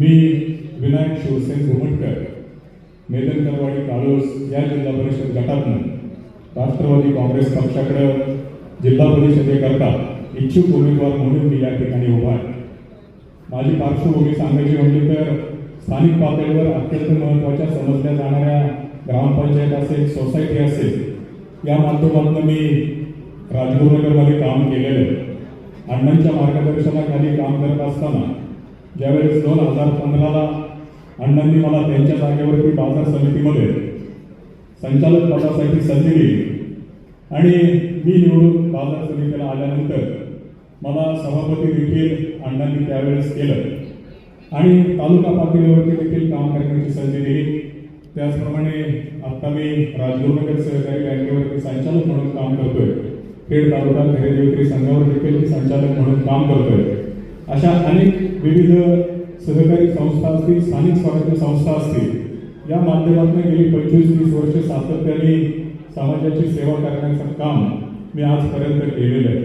मी विनायक शिवसेन घुमटकर मेदनकरवाडी काळोस या जिल्हा परिषद गटातून राष्ट्रवादी काँग्रेस पक्षाकडं जिल्हा परिषदेकरता इच्छुक उमेदवार म्हणून मी या ठिकाणी उभा आहे. माझी पार्श्वभूमी सांगायची म्हटली तर स्थानिक पातळीवर अत्यंत महत्त्वाच्या समजल्या जाणाऱ्या ग्रामपंचायत असेल सोसायटी असेल या माध्यमातून मी राजगुरुनगरमध्ये काम केलेलं आहे. अण्णांच्या मार्गदर्शनाखाली काम करत असताना ज्यावेळेस दोन हजार पंधराला अण्णांनी मला त्यांच्या जागेवरती बाजार समितीमध्ये संचालक पदासाठी संधी दिली. आणि मी निवडून बाजार समितीला आल्यानंतर मला सभापती देखील अण्णांनी त्यावेळेस केलं. आणि तालुका पातळीवरती देखील काम करण्याची संधी दिली. त्याचप्रमाणे आत्ता मी राजगुरुनगर सहकारी बँकेवरती संचालक म्हणून काम करतोय. खेड तालुका खरेदी विक्री संघावर देखील संचालक म्हणून काम करतोय. अशा अनेक विविध सहकारी संस्था असतील स्थानिक स्वराज्य संस्था असतील या माध्यमातून गेली पंचवीस तीस वर्ष सातत्याने समाजाची सेवा करण्याचं काम मी आजपर्यंत केलेलं आहे.